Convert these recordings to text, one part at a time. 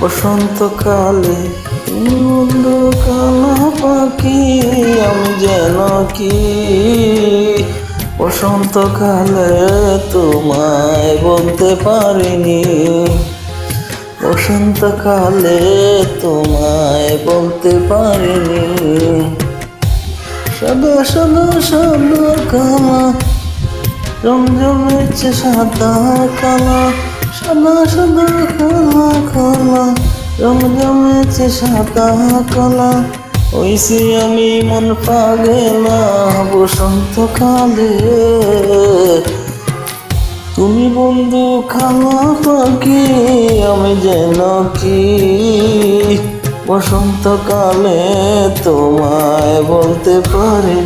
বসন্তকালে কালা পাখি, আমি যেন কি? বসন্তকালে তোমায় বলতে পারিনি। বসন্তকালে তোমায় বলতে পারিনি। সাদা সাদা সাদা কালা, রং জমেছে সাদা কালা। সাদা সাদা কালা কালা রং সাদা কালা। ওইসি আমি মন পাগেলা, বসন্তকালে। তুমি বন্ধু খাওয়া পাখি, আমি যেন কি? বসন্তকালে তোমায় বলতে পারিনি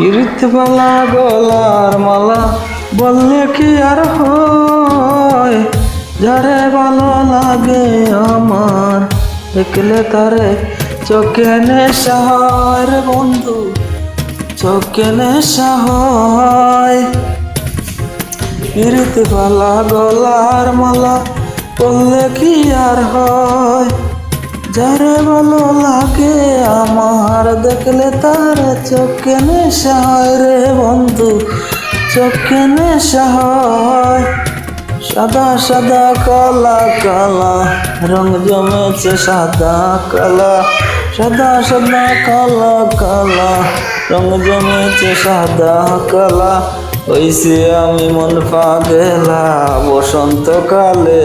ইরিতবালা গলার মালা বললে কি আর হয়? যারে ভালো লাগে আমার, দেখলে তারে চোখে নেশা হয় বন্ধু, চোখে নেশা হয়। ইরিতবালা গলার মালা বললে কি আর হয়? যারে ভালো লাগে আমার দেখলে তার চোখে নেশা হয় রে বন্ধু, চোখে নেশা হয়। সাদা সাদা কালা কালা, রং জমেছে সাদা, কালা। সাদা সাদা কালা কালা, রং জমেছে সাদা, কালা। ওইসে আমি মন পাগেলা বসন্তকালে।